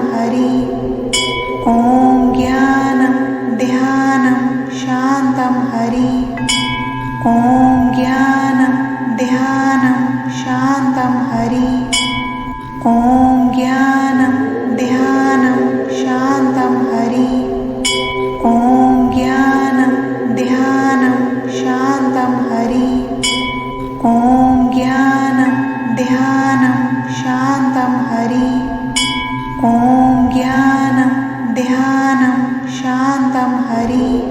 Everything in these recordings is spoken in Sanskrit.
हरि। ॐ ज्ञानं ध्यानं शान्तं हरि। ॐ ज्ञानं ध्यानं शान्तं हरि। ॐ ज्ञानं ध्यानं शान्तं हरि। ॐ ज्ञानं ध्यानं शान्तं हरि। ॐ ज्ञानं ध्यानं शान्तं हरि ध्यान ध्यानं शान्तं हरि।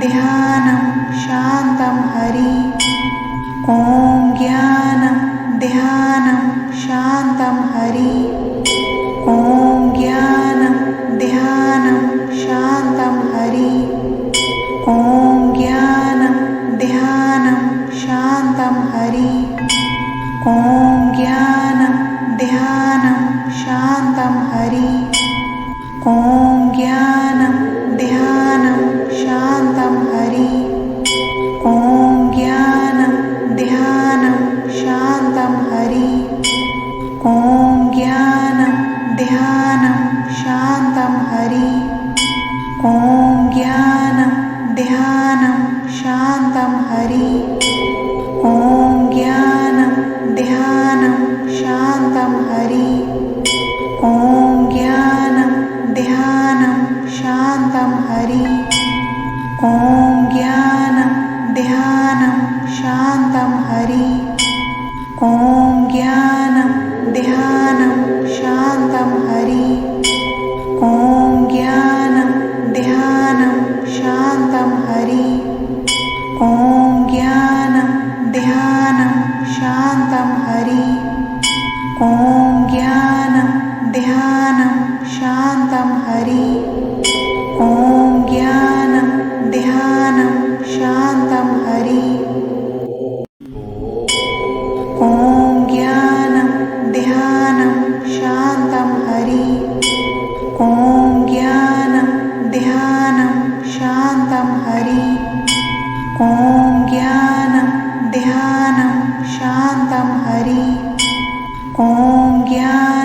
ध्यानं शान्तं हरि। ॐ ज्ञानं ध्यानं शान्तं हरि। ॐ ज्ञानं ध्यानं शान्तं हरि। ॐ ज्ञानं ध्यानं शान्तं हरि। ॐ ज्ञानं ध्यानं शान्तं हरि। ॐ ज्ञानं शान्तं हरि। ॐ ज्ञानं, ध्यानं, शान्तं हरि। ॐ ज्ञानं, ध्यानं, शान्तं हरि। ॐ ज्ञानं, ध्यानं, शान्तं हरि। ॐ ज्ञानं, ध्यानं, शान्तं हरि। ध्यानं शान्तं हरि। ॐ ज्ञानं ध्यानं शान्तं हरि। ॐ ज्ञानं ध्यानं शान्तं हरि। ॐ ज्ञानं ध्यानं शान्तं हरि। ॐ ज्ञानं ध्यानं शान्तं हरि। ॐ ज्ञानं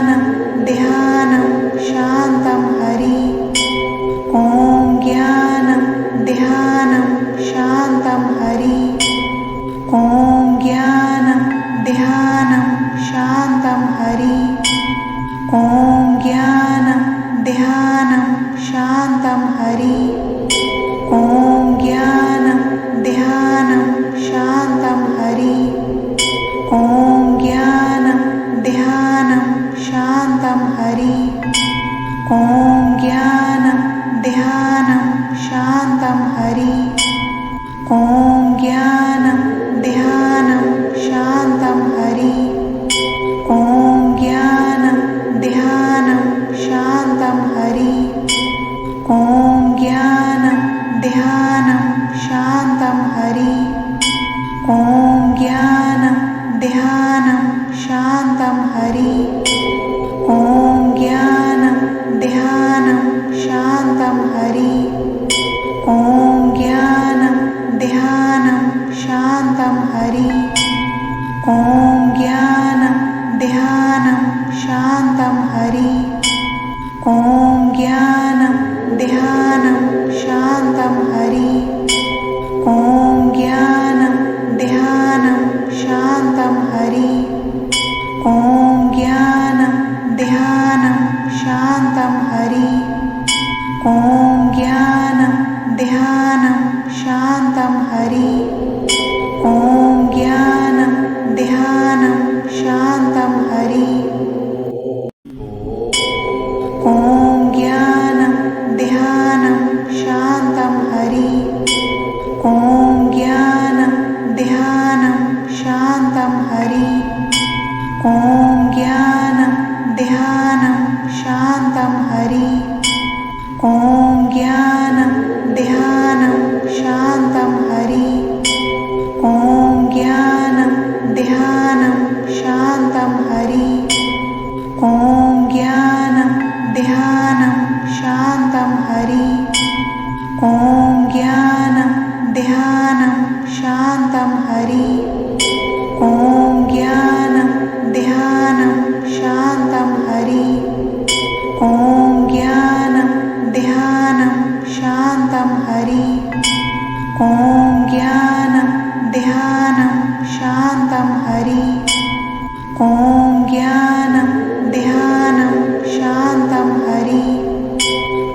ॐ ज्ञानं ध्यानं शान्तं हरि।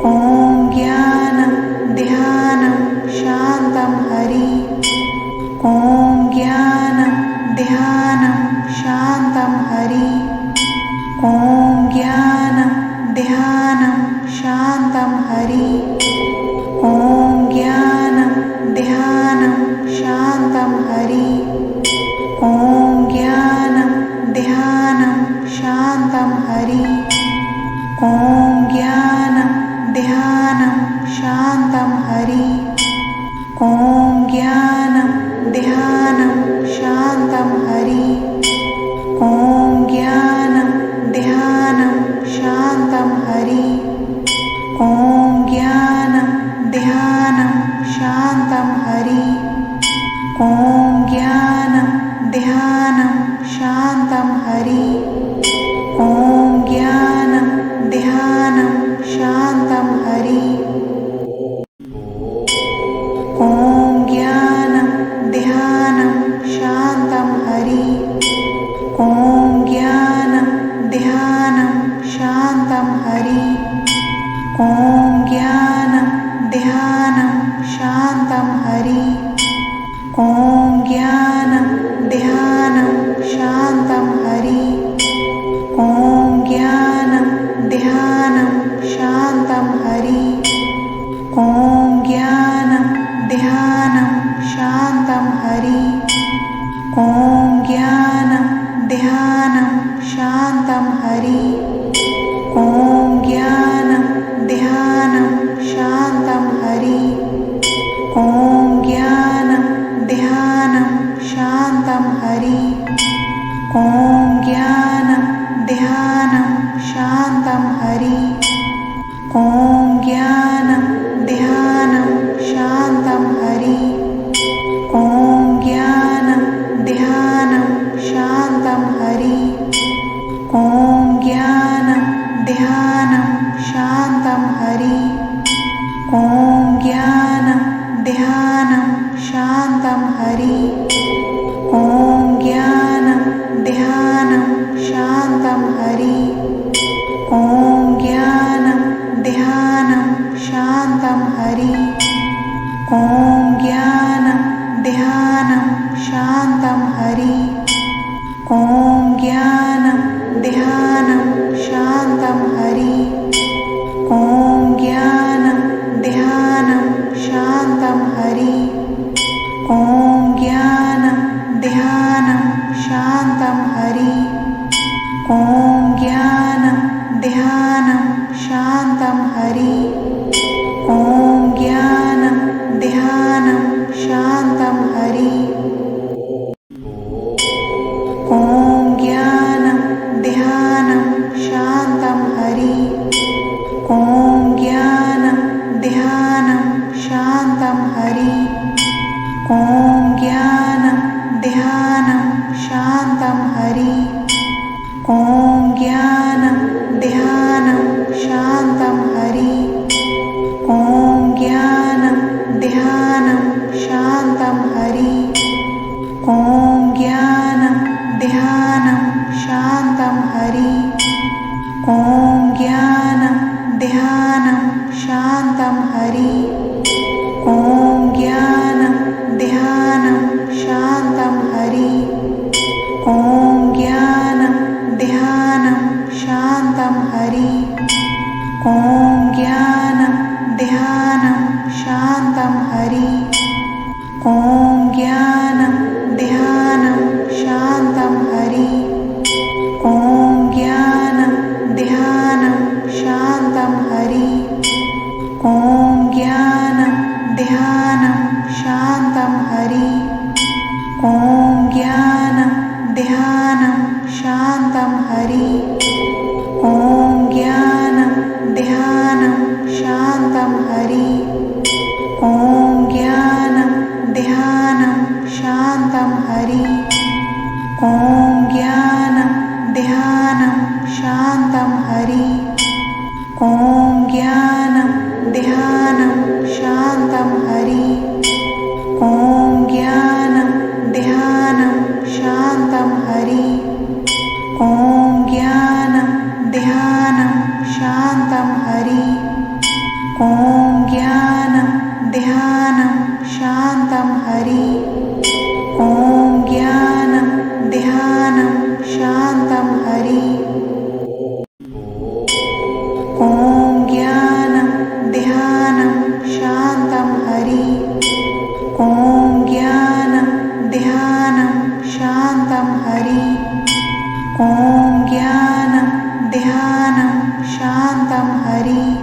ॐ ज्ञानं ध्यानं शान्तं हरि। ॐ ज्ञानं ध्यानं शान्तं हरि। ॐ ज्ञानं ध्यानं शान्तं हरि। shine. शरणं हरि। ॐ ज्ञानं ध्यानं शान्तं हरि। ॐ ज्ञानं ध्यानं शान्तं हरि। ॐ ज्ञानं ध्यानं शान्तं हरि। ॐ ज्ञानं ध्यानं शान्तं हरि। ॐ ॐ ज्ञानं ध्यानं शान्तं हरि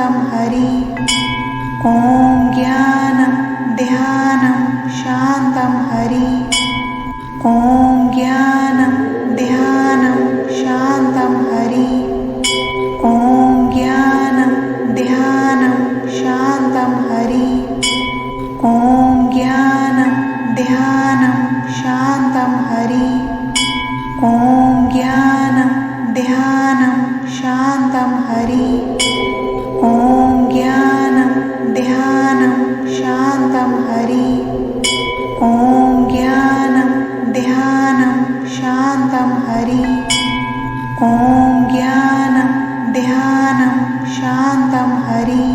शान्तं हरि। ॐ ज्ञानं ध्यानं शान्तं हरि। ॐ ज्ञानं ध्यानं शान्तं हरि। ॐ ज्ञानं ध्यानं शान्तं हरि। ॐ ज्ञानं ध्यानं शान्तं हरि। ॐ ज्ञानं ध्यानं शान्तं हरि। ज्ञानं ध्यानं शान्तं हरि। ॐ ज्ञानं ध्यानं शान्तं हरि। ॐ ज्ञानं ध्यानं शान्तं हरि।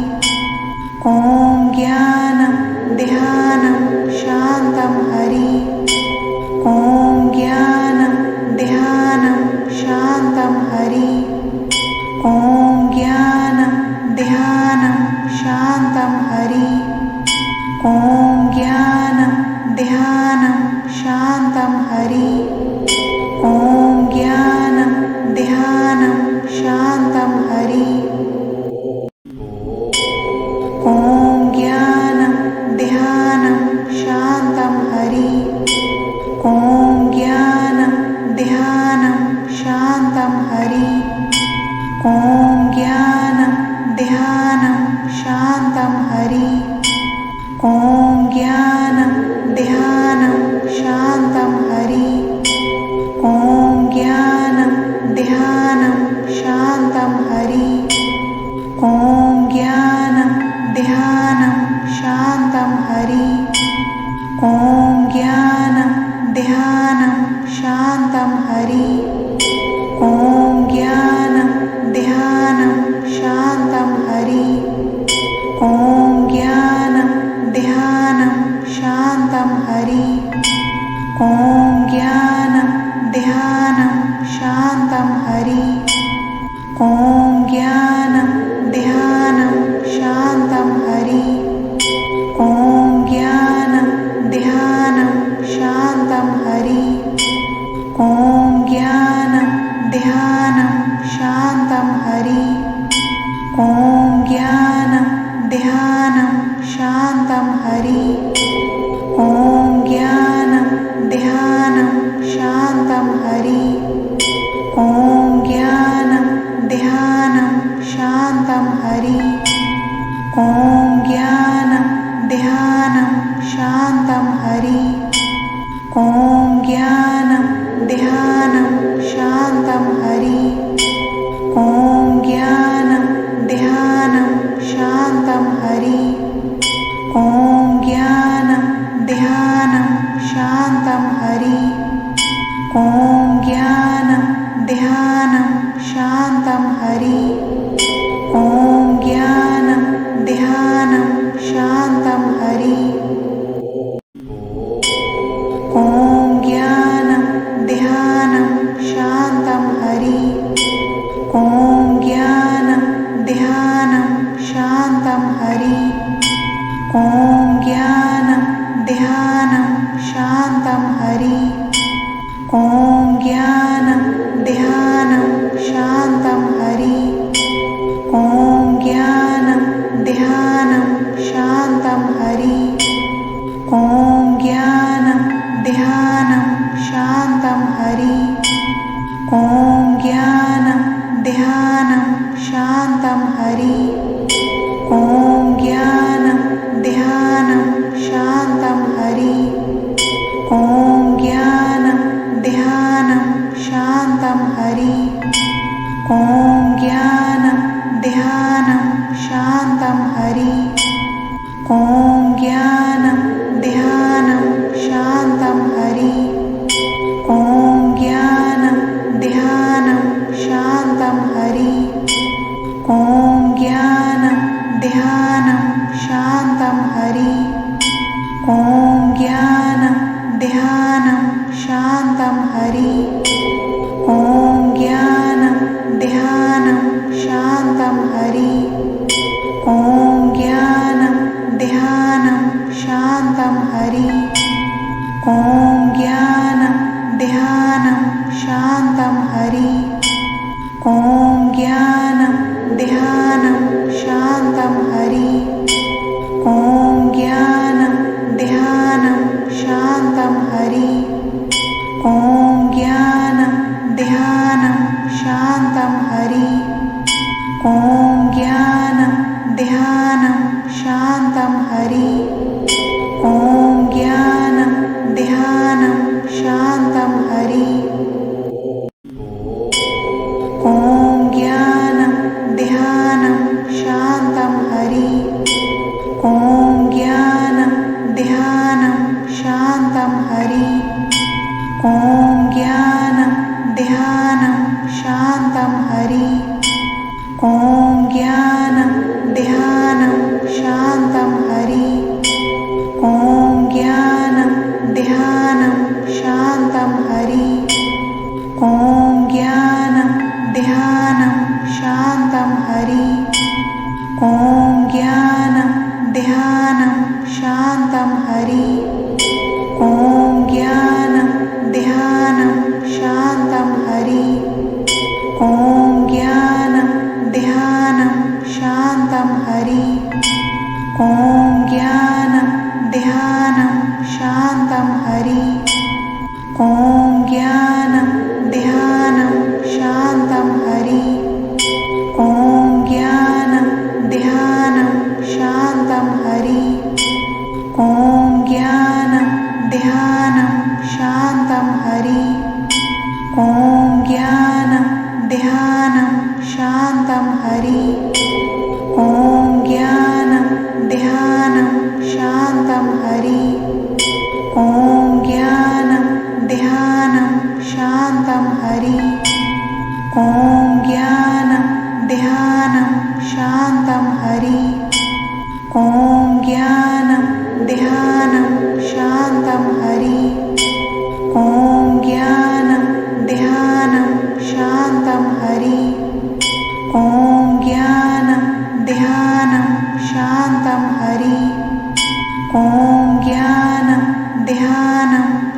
ॐ ज्ञानं ध्यानं शान्तं हरि। ॐ ज्ञानं ध्यानं शान्तं हरि। ॐ Oh. ॐ ज्ञानं ध्यानं शान्तं हरि। ॐ ज्ञानं ध्यानं शान्तं हरि। ॐ ज्ञानं ध्यानं शान्तं हरि। ॐ ज्ञानं ध्यानं शान्तं हरि। ॐ ॐ ज्ञानं ध्यानं शान्तं हरि। ॐ ज्ञानं ध्यानं शान्तं हरि। ॐ ज्ञानं ध्यानं शान्तं हरि। ॐ ज्ञानं ध्यानं शान्तं हरि। ॐ ज्ञानं ध्यानं शान्तं ज्ञानं ध्यानं, शान्तं हरि। ॐ ज्ञानं, ध्यानं, शान्तं हरि। ॐ ज्ञानं, ध्यानं, शान्तं हरि। ॐ ज्ञानं, ध्यानं, शान्तं हरि। ॐ ज्ञानं, ध्यानं, शान्तं शान्तं हरि।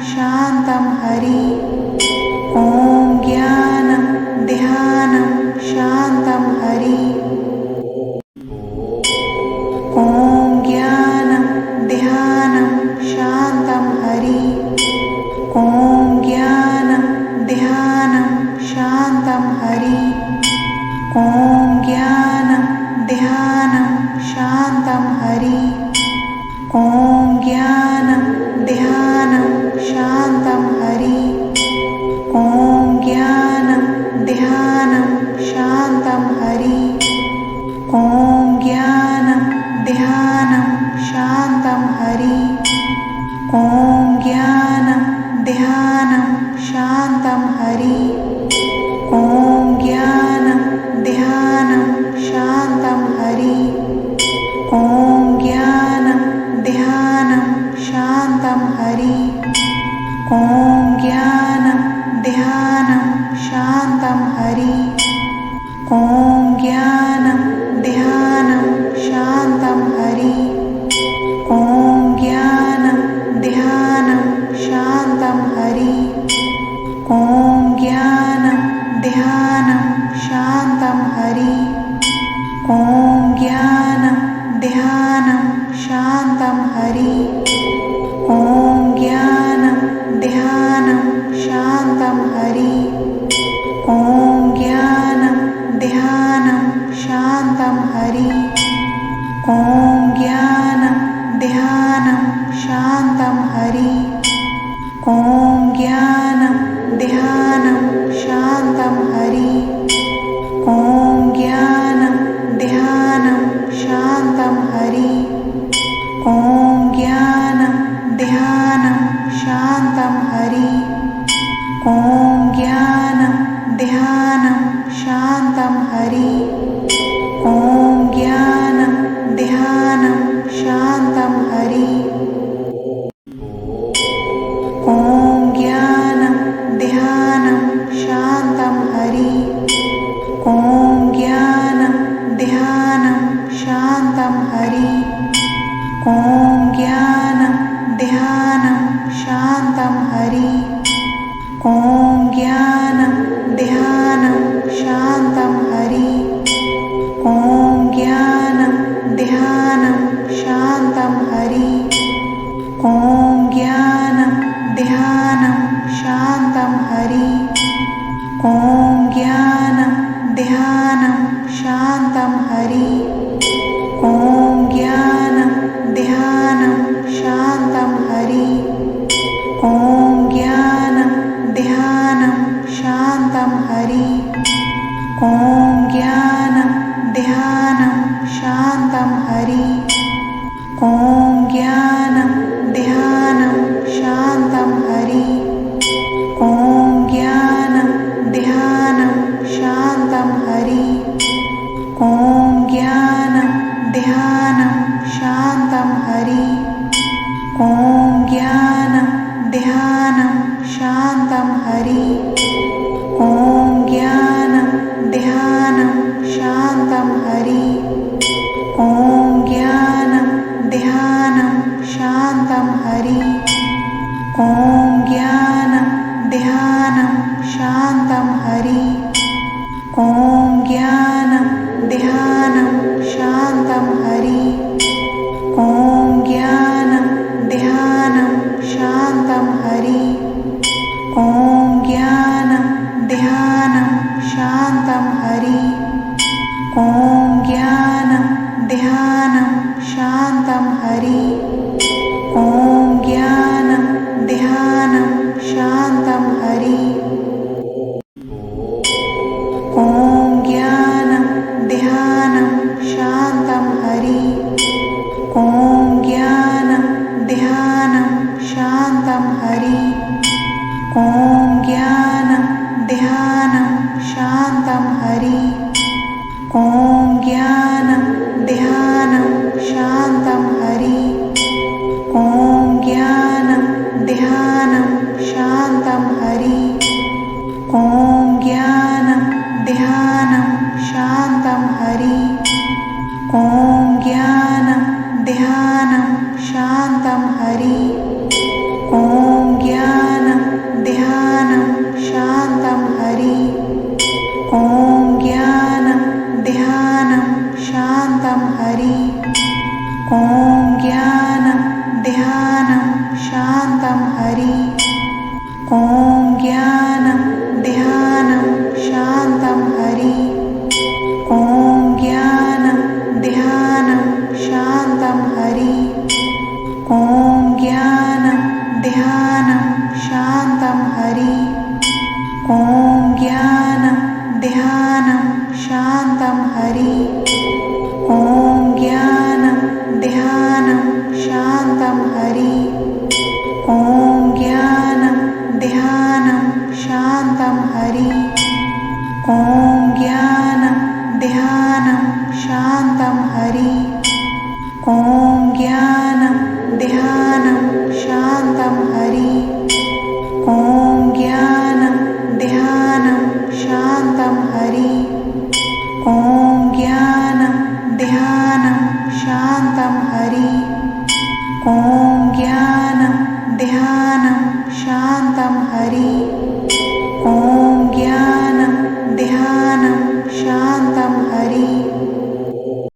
शान्तं हरि। ॐ ज्ञानं ध्यानं शान्तं हरि। ॐ ज्ञानं ध्यानं शान्तं हरि। ॐ ज्ञानं शान्तम् ध्यानं शान्तं हरि। ॐ ज्ञानं ध्यानं शान्तं हरि। ॐ ज्ञानं ध्यानं शान्तं हरि। ॐ ज्ञानं ध्यानं शान्तं हरि। ॐ ज्ञानं ध्यानं शान्तं हरि। ॐ ज्ञानं ध्यानं शान्तं हरि। ॐ ज्ञानं ध्यानं शान्तं हरि। ध्यानं शान्तं हरि। ॐ ज्ञानं ध्यानं शान्तं हरि। ॐ ज्ञानं ध्यानं शान्तं हरि। ॐ ज्ञानं ध्यानं शान्तं हरि। ॐ ज्ञानं ध्यानं शान्तं हरि ॐ ज्ञानं ध्यानं शान्तं हरि। ॐ ज्ञानं ध्यानं शान्तं हरि। ॐ ज्ञानं ध्यानं शान्तं हरि। ॐ ज्ञानं ध्यानं शान्तं हरि शान्तं हरि। ॐ ज्ञानं ध्यानं शान्तं हरि। ॐ ज्ञानं ध्यानं शान्तं हरि। ॐ ज्ञानं ध्यानं शान्तं हरि। ॐ ज्ञानं ध्यानं शान्तं हरि। ॐ ज्ञानं ध्यानं शान्तं हरि ॐ ज्ञानं ध्यानं शान्तं हरि। ॐ ज्ञानं ध्यानं शान्तं हरि। ॐ ज्ञानं ध्यानं शान्तं हरि। ॐ ज्ञानं ध्यानं शान्तं हरि। ॐ ज्ञानं ध्यानं शान्तं हरि। ॐ ध्यानं शान्तं हरी